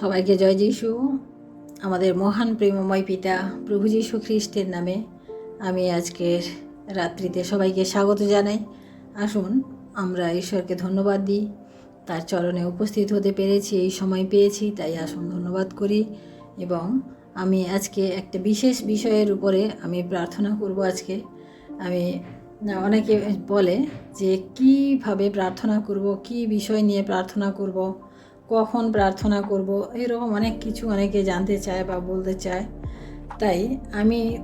সবাইকে জয় যিশু। আমাদের মহান প্রেমময় পিতা প্রভু যীশু খ্রিস্টের নামে আমি আজকের রাত্রিতে সবাইকে স্বাগত জানাই। আসুন, আমরা ঈশ্বরকে ধন্যবাদ দিই। তার চরণে উপস্থিত হতে পেরেছি, এই সময় পেয়েছি, তাই আসুন ধন্যবাদ করি। এবং আমি আজকে একটা বিশেষ বিষয়ের উপরে আমি প্রার্থনা করব আজকে। আমি অনেকে বলে যে কীভাবে প্রার্থনা করব, কি বিষয় নিয়ে প্রার্থনা করব কখন প্রার্থনা করব? এরকম অনেক কিছু অনেকে জানতে চায় বা বলতে চায়। তাই আমি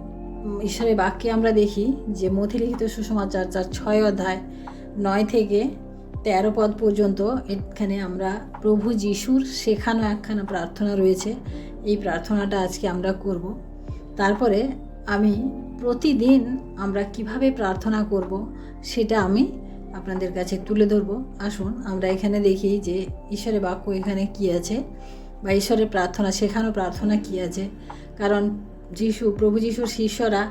ঈশ্বরের বাক্যে আমরা দেখি যে মথিলিখিত সুসমাচার যার ছয় অধ্যায় নয় থেকে তেরো পদ পর্যন্ত এখানে আমরা প্রভু যিশুর শেখানো একখানা প্রার্থনা রয়েছে। এই প্রার্থনাটা আজকে আমরা করব। তারপরে আমি প্রতিদিন আমরা কীভাবে প্রার্থনা করব সেটা আমি আপনাদের কাছে তুলে ধরবো। আসুন, আমরা এখানে দেখি যে ঈশ্বরের বাক্য এখানে কি আছে বা ঈশ্বরের প্রার্থনা, শেখানো প্রার্থনা কি আছে? কারণ যিশু, প্রভু যিশুর শিষ্যরা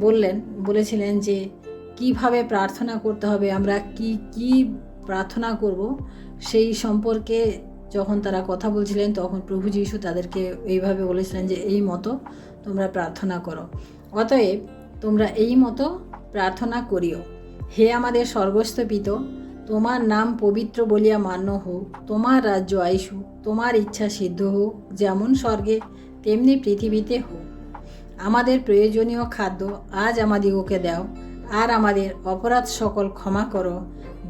বললেন, বলেছিলেন যে কীভাবে প্রার্থনা করতে হবে, আমরা কি কি প্রার্থনা করব সেই সম্পর্কে যখন তারা কথা বলছিলেন, তখন প্রভু যিশু তাদেরকে এইভাবে বলেছিলেন যে এই মতো তোমরা প্রার্থনা করো। অতএব তোমরা এই মতো প্রার্থনা করিও। হে আমাদের স্বর্গস্থ পিত তোমার নাম পবিত্র বলিয়া মান্য হোক, তোমার রাজ্য আইসু তোমার ইচ্ছা সিদ্ধ হোক, যেমন স্বর্গে, তেমনি পৃথিবীতে হোক। আমাদের প্রয়োজনীয় খাদ্য আজ আমাদিগকে দাও, আর আমাদের অপরাধ সকল ক্ষমা করো,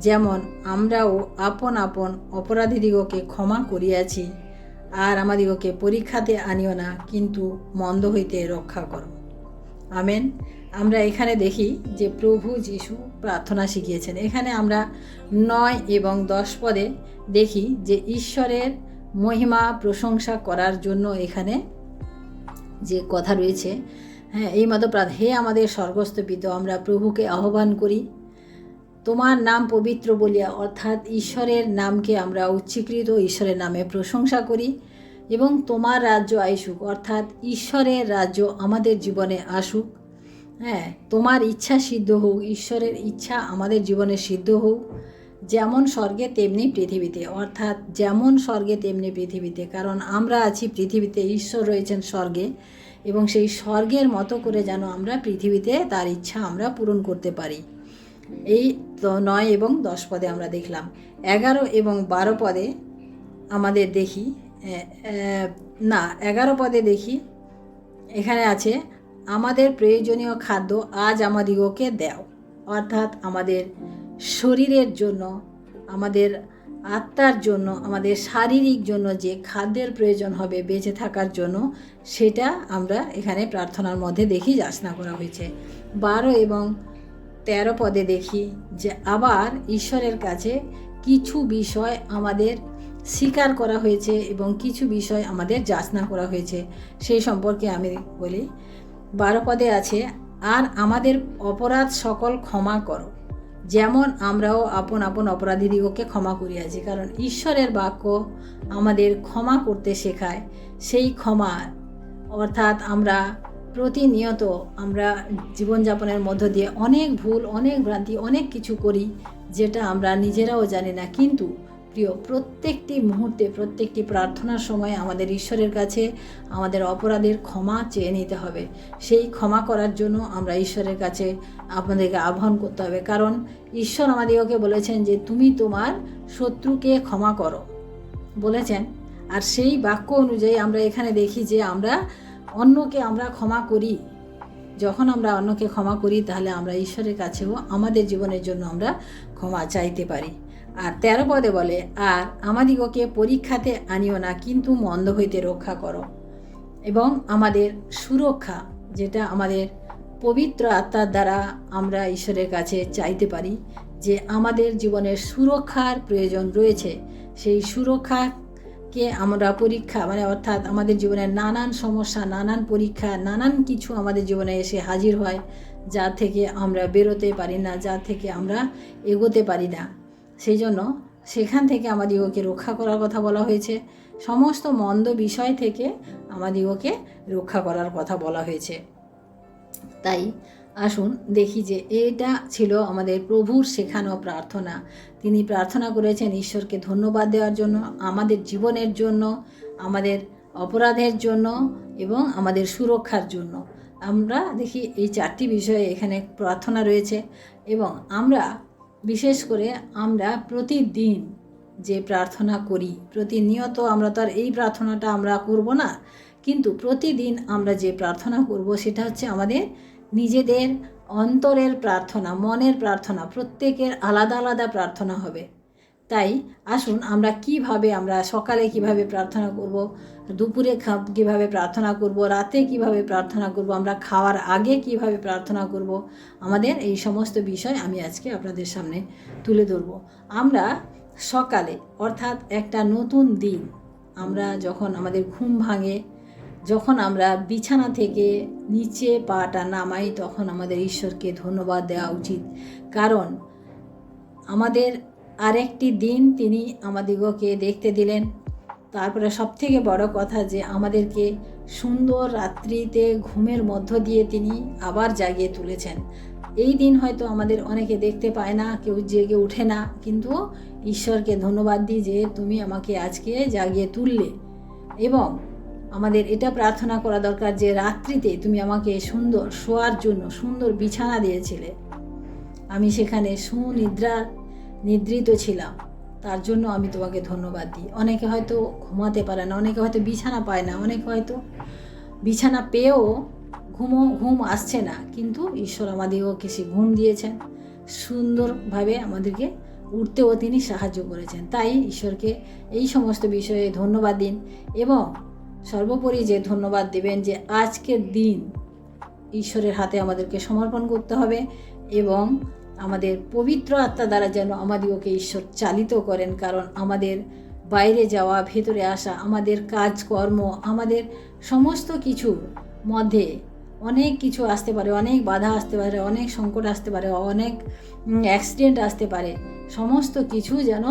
যেমন আমরাও আপন আপন অপরাধীদিগকে ক্ষমা করিয়াছি, আর আমাদিগকে পরীক্ষাতে আনিও না, কিন্তু মন্দ হইতে রক্ষা করো। আমেন। আমরা এখানে দেখি যে প্রভু যিশু প্রার্থনা শিখিয়েছেন। এখানে আমরা নয় এবং দশ পদে দেখি যে ঈশ্বরের মহিমা প্রশংসা করার জন্য এখানে যে কথা রয়েছে হ্যাঁ এই মতো হে আমাদের স্বর্গস্থ পিত আমরা প্রভুকে আহ্বান করি, তোমার নাম পবিত্র বলিয়া, অর্থাৎ ঈশ্বরের নামকে আমরা উচ্চীকৃত, ঈশ্বরের নামে প্রশংসা করি এবং তোমার রাজ্য আইসুক অর্থাৎ ঈশ্বরের রাজ্য আমাদের জীবনে আসুক। হ্যাঁ তোমার ইচ্ছা সিদ্ধ হোক, ঈশ্বরের ইচ্ছা আমাদের জীবনে সিদ্ধ হোক, যেমন স্বর্গে তেমনি পৃথিবীতে, অর্থাৎ যেমন স্বর্গে তেমনি পৃথিবীতে, কারণ আমরা আছি পৃথিবীতে, ঈশ্বর রয়েছেন স্বর্গে, এবং সেই স্বর্গের মতো করে যেন আমরা পৃথিবীতে তার ইচ্ছা আমরা পূরণ করতে পারি। এই নয় এবং দশ পদে আমরা দেখলাম। এগারো এবং বারো পদে আমাদের দেখি না, এগারো পদে দেখি, এখানে আছে আমাদের প্রয়োজনীয় খাদ্য আজ আমাদিগকে দাও, অর্থাৎ আমাদের শরীরের জন্য, আমাদের আত্মার জন্য, আমাদের শারীরিক জন্য যে খাদ্যের প্রয়োজন হবে বেঁচে থাকার জন্য, সেটা আমরা এখানে প্রার্থনার মধ্যে দেখি, যাচনা করা হয়েছে। বারো এবং তেরো পদে দেখি যে, আবার ঈশ্বরের কাছে কিছু বিষয় আমাদের স্বীকার করা হয়েছে এবং কিছু বিষয় আমাদের যাচনা করা হয়েছে। সেই সম্পর্কে আমি বলি বারো পদে আছে, আর আমাদের অপরাধ সকল ক্ষমা করো। যেমন আমরাও আপন আপন অপরাধীদিগকে ক্ষমা করিয়াছি, কারণ ঈশ্বরের বাক্য আমাদের ক্ষমা করতে শেখায়। সেই ক্ষমা অর্থাৎ আমরা প্রতিনিয়ত আমরা জীবনযাপনের মধ্য দিয়ে অনেক ভুল, অনেক ভ্রান্তি, অনেক কিছু করি, যেটা আমরা নিজেরাও জানি না। কিন্তু প্রিয়, প্রত্যেকটি মুহূর্তে, প্রত্যেকটি প্রার্থনার সময় আমাদের ঈশ্বরের কাছে আমাদের অপরাধের ক্ষমা চেয়ে নিতে হবে। সেই ক্ষমা করার জন্য আমরা ঈশ্বরের কাছে আপনাদেরকে আহ্বান করতে হবে। কারণ ঈশ্বর আমাদেরকে বলেছেন যে, তুমি তোমার শত্রুকে ক্ষমা করো। বলেছেন। আর সেই বাক্য অনুযায়ী আমরা এখানে দেখি যে, আমরা অন্যকে আমরা ক্ষমা করি। যখন আমরা অন্যকে ক্ষমা করি, তাহলে আমরা ঈশ্বরের কাছেও আমাদের জীবনের জন্য আমরা ক্ষমা চাইতে পারি। আর তেরো পদে বলে, আর আমাদিগকে পরীক্ষাতে আনিও না, কিন্তু মন্দ হইতে রক্ষা করো। এবং আমাদের সুরক্ষা, যেটা আমাদের পবিত্র আত্মার দ্বারা আমরা ঈশ্বরের কাছে চাইতে পারি, যে আমাদের জীবনের সুরক্ষার প্রয়োজন রয়েছে। সেই সুরক্ষাকে আমরা পরীক্ষা মানে অর্থাৎ আমাদের জীবনের নানান সমস্যা, নানান পরীক্ষা, নানান কিছু আমাদের জীবনে এসে হাজির হয়, যা থেকে আমরা বেরোতে পারি না, যা থেকে আমরা এগোতে পারি না। সেই জন্য সেখান থেকে আমাদিগকে রক্ষা করার কথা বলা হয়েছে। সমস্ত মন্দ বিষয় থেকে আমাদিগকে রক্ষা করার কথা বলা হয়েছে। তাই আসুন দেখি যে এটা ছিল আমাদের প্রভুর শেখানো প্রার্থনা। তিনি প্রার্থনা করেছেন ঈশ্বরকে ধন্যবাদ দেওয়ার জন্য, আমাদের জীবনের জন্য, আমাদের অপরাধের জন্য এবং আমাদের সুরক্ষার জন্য। আমরা দেখি এই চারটি বিষয়ে এখানে প্রার্থনা রয়েছে এবং আমরা বিশেষ করে আমরা প্রতিদিন যে প্রার্থনা করি, প্রতিনিয়ত আমরা তার এই প্রার্থনাটা আমরা করব না, কিন্তু প্রতিদিন আমরা যে প্রার্থনা করব সেটা হচ্ছে আমাদের নিজেদের অন্তরের প্রার্থনা, মনের প্রার্থনা, প্রত্যেকের আলাদা আলাদা প্রার্থনা হবে। তাই আসুন আমরা কীভাবে, আমরা সকালে কীভাবে প্রার্থনা করব, দুপুরে কীভাবে প্রার্থনা করব, রাতে কীভাবে প্রার্থনা করব, আমরা খাওয়ার আগে কীভাবে প্রার্থনা করব, আমাদের এই সমস্ত বিষয় আমি আজকে আপনাদের সামনে তুলে ধরব। আমরা সকালে, অর্থাৎ একটা নতুন দিন, আমরা যখন আমাদের ঘুম ভাঙে, যখন আমরা বিছানা থেকে নিচে পাটা নামাই, তখন আমাদের ঈশ্বরকে ধন্যবাদ দেওয়া উচিত। কারণ আমাদের আরেকটি দিন তিনি আমাদিগকে দেখতে দিলেন। তারপরে সবথেকে বড় কথা যে আমাদেরকে সুন্দর রাত্রিতে ঘুমের মধ্য দিয়ে তিনি আবার জাগিয়ে তুলেছেন। এই দিন হয়তো আমাদের অনেকে দেখতে পায় না, কেউ জেগে ওঠে না, কিন্তু ঈশ্বরকে ধন্যবাদ দিই যে তুমি আমাকে আজকে জাগিয়ে তুললে। এবং আমাদের এটা প্রার্থনা করা দরকার যে রাত্রিতে তুমি আমাকে সুন্দর শোয়ার জন্য সুন্দর বিছানা দিয়েছিলে। আমি সেখানে সুনিদ্রা নিদ্রিত ছিলাম। তার জন্য আমি তোমাকে ধন্যবাদ দিই। অনেকে হয়তো ঘুমাতে পারে না, অনেকে হয়তো বিছানা পায় না, অনেকে হয়তো বিছানা পেয়েও ঘুমো, ঘুম আসছে না। কিন্তু ঈশ্বর আমাদেরকে সে ঘুম দিয়েছেন। সুন্দরভাবে আমাদেরকে উঠতেও তিনি সাহায্য করেছেন। তাই ঈশ্বরকে এই সমস্ত বিষয়ে ধন্যবাদ দিন এবং সর্বোপরি যে ধন্যবাদ দেবেন যে আজকের দিন ঈশ্বরের হাতে আমাদেরকে সমর্পণ করতে হবে এবং আমাদের পবিত্র আত্মা দ্বারা যেন আমাদিগকে ঈশ্বর চালিত করেন, কারণ আমাদের বাইরে যাওয়া, ভেতরে আসা, আমাদের কাজকর্ম, আমাদের সমস্ত কিছুর মধ্যে অনেক কিছু আসতে পারে, অনেক বাধা আসতে পারে, অনেক সংকট আসতে পারে, অনেক অ্যাক্সিডেন্ট আসতে পারে। সমস্ত কিছু যেন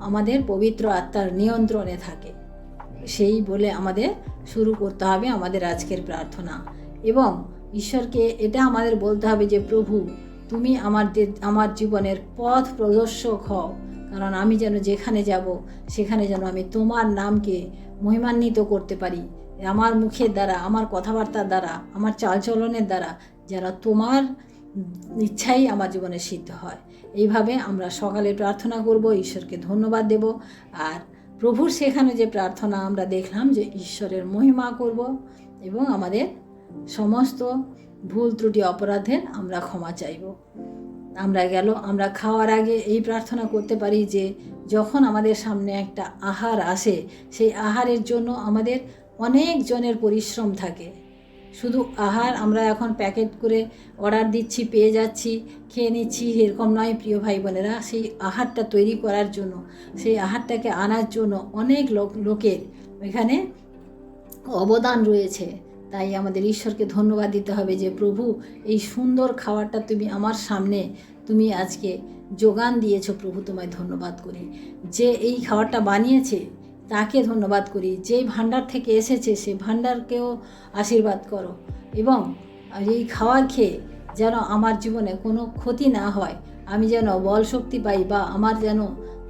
আমাদের পবিত্র আত্মার নিয়ন্ত্রণে থাকে। সেই বলে আমাদের শুরু করতে হবে আমাদের আজকের প্রার্থনা। এবং ঈশ্বরকে এটা আমাদের বলতে হবে যে, প্রভু তুমি আমার আমার জীবনের পথ প্রদর্শক হও। কারণ আমি যেন যেখানে যাব, সেখানে যেন আমি তোমার নামকে মহিমান্বিত করতে পারি। আমার মুখের দ্বারা, আমার কথাবার্তার দ্বারা, আমার চালচলনের দ্বারা যেন তোমার ইচ্ছাই আমার জীবনে সিদ্ধ হয়। এইভাবে আমরা সকালে প্রার্থনা করব, ঈশ্বরকে ধন্যবাদ দেব। আর প্রভুর সেখানে যে প্রার্থনা আমরা দেখলাম যে ঈশ্বরের মহিমা করব এবং আমাদের সমস্ত ভুল ত্রুটি অপরাধের আমরা ক্ষমা চাইব। আমরা গেল, আমরা খাওয়ার আগে এই প্রার্থনা করতে পারি যে, যখন আমাদের সামনে একটা আহার আসে, সেই আহারের জন্য আমাদের অনেক জনের পরিশ্রম থাকে। শুধু আহার আমরা এখন প্যাকেট করে অর্ডার দিচ্ছি, পেয়ে যাচ্ছি, খেয়ে নিচ্ছি, এরকম নয় প্রিয় ভাই বোনেরা সেই আহারটা তৈরি করার জন্য, সেই আহারটাকে আনার জন্য অনেক লোক, লোকের এখানে অবদান রয়েছে। তাই আমাদের ঈশ্বরকে ধন্যবাদ দিতে হবে যে, প্রভু, এই সুন্দর খাবারটা তুমি আমার সামনে তুমি আজকে যোগান দিয়েছ। প্রভু, তোমায় ধন্যবাদ করি। যে এই খাবারটা বানিয়েছে, তাকে ধন্যবাদ করি। যে ভাণ্ডার থেকে এসেছে, সে ভাণ্ডারকেও আশীর্বাদ করো এবং এই খাবার খেয়ে যেন আমার জীবনে কোনো ক্ষতি না হয়। আমি যেন বল শক্তি পাই বা আমার যেন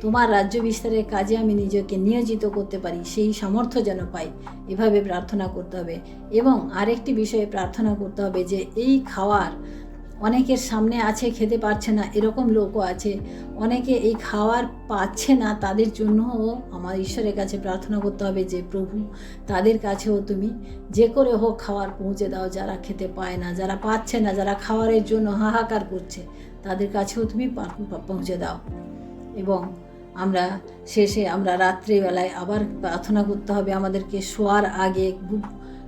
তোমার রাজ্য বিস্তারের কাজে আমি নিজেকে নিয়োজিত করতে পারি, সেই সামর্থ্য যেন পাই। এভাবে প্রার্থনা করতে হবে। এবং আরেকটি বিষয়ে প্রার্থনা করতে হবে যে, এই খাওয়ার অনেকের সামনে আছে, খেতে পারছে না, এরকম লোকও আছে। অনেকে এই খাওয়ার পাচ্ছে না, তাদের জন্যও আমার ঈশ্বরের কাছে প্রার্থনা করতে হবে যে, প্রভু, তাদের কাছেও তুমি যে করে হোক খাবার পৌঁছে দাও, যারা খেতে পায় না, যারা পাচ্ছে না, যারা খাওয়ারের জন্য হাহাকার করছে, তাদের কাছেও তুমি পৌঁছে দাও। এবং আমরা শেষে আমরা রাত্রিবেলায় আবার প্রার্থনা করতে হবে আমাদেরকে শোয়ার আগে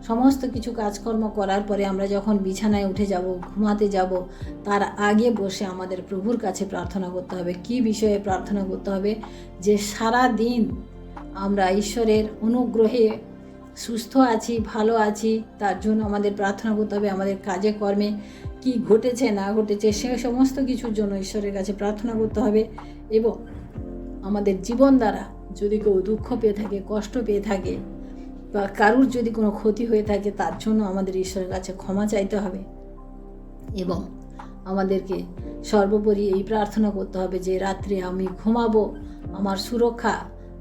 সমস্ত কিছু কাজকর্ম করার পরে আমরা যখন বিছানায় উঠে যাব, ঘুমাতে যাব, তার আগে বসে আমাদের প্রভুর কাছে প্রার্থনা করতে হবে। কি বিষয়ে প্রার্থনা করতে হবে? যে সারা দিন আমরা ঈশ্বরের অনুগ্রহে সুস্থ আছি, ভালো আছি, তার জন্য আমাদের প্রার্থনা করতে হবে, আমাদের কাজে কর্মে কি ঘটেছে, না ঘটেছে, সে সমস্ত কিছুর জন্য ঈশ্বরের কাছে প্রার্থনা করতে হবে এবং আমাদের জীবন দ্বারা যদি কেউ দুঃখ পেয়ে থাকে, কষ্ট পেয়ে থাকে বা কারুর যদি কোনো ক্ষতি হয়ে থাকে, তার জন্য আমাদের ঈশ্বরের কাছে ক্ষমা চাইতে হবে এবং আমাদেরকে সর্বোপরি এই প্রার্থনা করতে হবে যে, রাত্রে আমি ঘুমাবো, আমার সুরক্ষা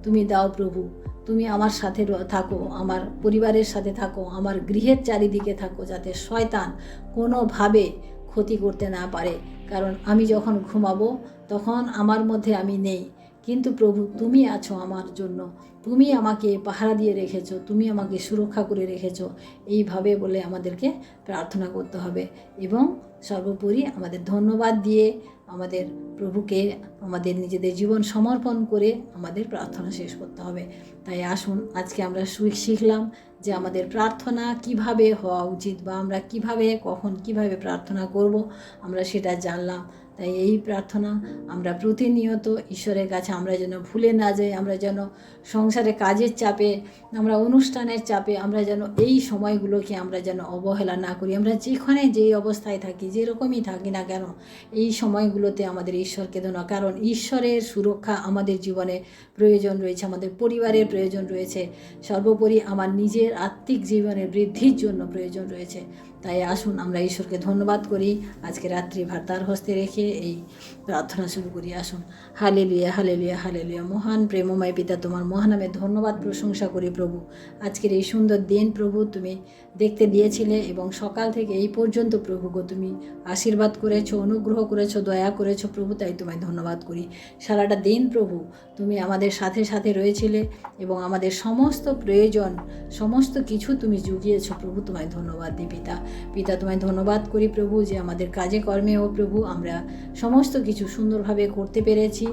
তুমি দাও প্রভু। তুমি আমার সাথে থাকো, আমার পরিবারের সাথে থাকো, আমার গৃহের চারিদিকে থাকো যাতে শয়তান কোনোভাবে ক্ষতি করতে না পারে। কারণ আমি যখন ঘুমাবো, তখন আমার মধ্যে আমি নেই। কিন্তু প্রভু, তুমি আছো আমার জন্য। তুমি আমাকে পাহারা দিয়ে রেখেছো, তুমি আমাকে সুরক্ষা করে রেখেছো। এইভাবে বলে আমাদেরকে প্রার্থনা করতে হবে এবং সর্বোপরি আমাদের ধন্যবাদ দিয়ে আমাদের প্রভুকে, আমাদের নিজেদের জীবন সমর্পণ করে আমাদের প্রার্থনা শেষ করতে হবে। তাই আসুন, আজকে আমরা শিখলাম যে আমাদের প্রার্থনা কীভাবে হওয়া উচিত বা আমরা কীভাবে, কখন কীভাবে প্রার্থনা করব, আমরা সেটা জানলাম। তাই এই প্রার্থনা আমরা প্রতিনিয়ত ঈশ্বরের কাছে আমরা যেন ভুলে না যাই, আমরা যেন সংসারে কাজের চাপে, আমরা অনুষ্ঠানের চাপে, আমরা যেন এই সময়গুলোকে আমরা যেন অবহেলা না করি। আমরা যেখানে যেই অবস্থায় থাকি, যেরকমই থাকি না কেন, এই সময়গুলোতে আমাদের ঈশ্বরকে ধন্য। কারণ ঈশ্বরের সুরক্ষা আমাদের জীবনে প্রয়োজন রয়েছে, আমাদের পরিবারের প্রয়োজন রয়েছে। সর্বোপরি আমার নিজের আত্মিক জীবনের বৃদ্ধির জন্য প্রয়োজন রয়েছে। তাই আসুন আমরা ঈশ্বরকে ধন্যবাদ করি। আজকে রাত্রি ভার তার হস্তে রেখে এই প্রার্থনা শুরু করি। আসুন। হালে লুয়া হালে লুয়া হালে লুয়া মহান প্রেমময় পিতা, তোমার মহানামে ধন্যবাদ প্রশংসা করি প্রভু। আজকের এই সুন্দর দিন প্রভু, তুমি দেখতে দিয়েছিলে এবং সকাল থেকে এই পর্যন্ত প্রভু গো, তুমি আশীর্বাদ করেছ, অনুগ্রহ করেছ, দয়া করেছ প্রভু, তাই তোমায় ধন্যবাদ করি। সারাটা দিন প্রভু, তুমি আমাদের সাথে সাথে রয়েছিলে এবং আমাদের সমস্ত প্রয়োজন, সমস্ত কিছু তুমি জুগিয়েছো প্রভু, তোমায় ধন্যবাদ দিই পিতা। পিতা, তোমায় ধন্যবাদ করি প্রভু যে আমাদের কাজে কর্মে ও প্রভু আমরা সমস্ত কিছু সুন্দরভাবে করতে পেরেছি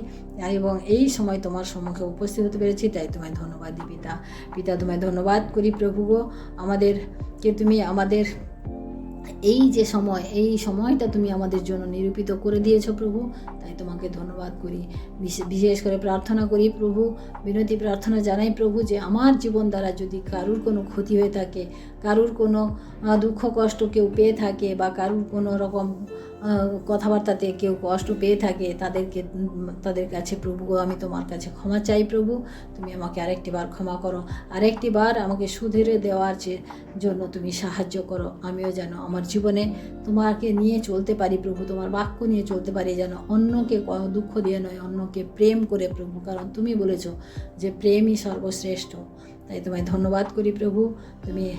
এবং এই সময় তোমার সম্মুখে উপস্থিত হতে পেরেছি, তাই তোমায় ধন্যবাদ দিই পিতা। পিতা, তোমায় ধন্যবাদ করি প্রভু গো। আমাদেরকে তুমি আমাদের এই যে সময়, এই সময়টা তুমি আমাদের জন্য নিরূপিত করে দিয়েছ প্রভু। তাই তোমাকে ধন্যবাদ করি। বিশে- বিশেষ করে প্রার্থনা করি প্রভু, বিনতি প্রার্থনা জানাই প্রভু যে আমার জীবন দ্বারা যদি কারুর কোনো ক্ষতি হয়ে থাকে, কারুর কোনো দুঃখ কষ্ট কেউ পেয়ে থাকে বা কারুর কোনো রকম কথাবার্তাতে কেউ কষ্ট পেয়ে থাকে, তাদেরকে, তাদের কাছে, প্রভু আমি তোমার কাছে ক্ষমা চাই, প্রভু। তুমি আমাকে আরেকটি বার ক্ষমা করো। আরেকটি বার আমাকে সুধেরে দেওয়ার জন্য তুমি সাহায্য করো। আমিও যেন আমার জীবনে তোমাকে নিয়ে চলতে পারি, প্রভু। তোমার বাক্য নিয়ে চলতে পারি, যেন অন্যকে দুঃখ দিয়ে নয়, অন্যকে প্রেম করে, প্রভু। কারণ তুমি বলেছ যে প্রেমই সর্বশ্রেষ্ঠ। তাই তোমায় ধন্যবাদ করি, প্রভু। তুমি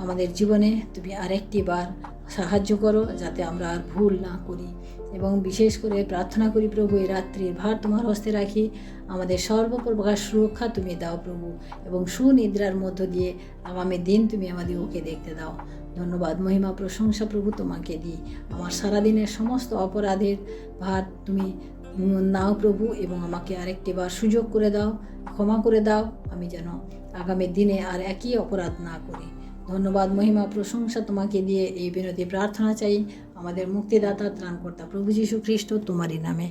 আমাদের জীবনে তুমি আরেকটি বার সাহায্য করো যাতে আমরা আর ভুল না করি। এবং বিশেষ করে প্রার্থনা করি, প্রভু, এই রাত্রির ভার তোমার হস্তে রাখি। আমাদের সর্বপ্রকার সুরক্ষা তুমি দাও, প্রভু। এবং সুনিদ্রার মধ্য দিয়ে আগামী দিন তুমি আমাদের ওকে দেখতে দাও। ধন্যবাদ, মহিমা, প্রশংসা প্রভু তোমাকে দিই। আমার সারাদিনের সমস্ত অপরাধের ভার তুমি নাও, প্রভু, এবং আমাকে আরেকটি বার সুযোগ করে দাও, ক্ষমা করে দাও। আমি যেন আগামী দিনে আর একই অপরাধ না করি। ধন্যবাদ, মহিমা, প্রশংসা তোমাকে দিয়ে এই বিনতি প্রার্থনা চাই। আমাদের মুক্তিদাতা, ত্রাণকর্তা প্রভু যীশু খ্রিস্ট, তোমারই নামে।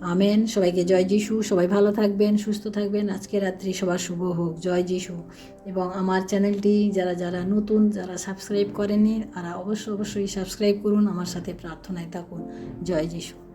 আমেন। সবাইকে জয় যিশু। সবাই ভালো থাকবেন, সুস্থ থাকবেন। আজকে রাত্রি সবার শুভ হোক। জয় যিশু। এবং আমার চ্যানেলটি যারা যারা নতুন, যারা সাবস্ক্রাইব করেনি তারা অবশ্যই অবশ্যই সাবস্ক্রাইব করুন, আমার সাথে প্রার্থনায় থাকুন। জয় যিশু।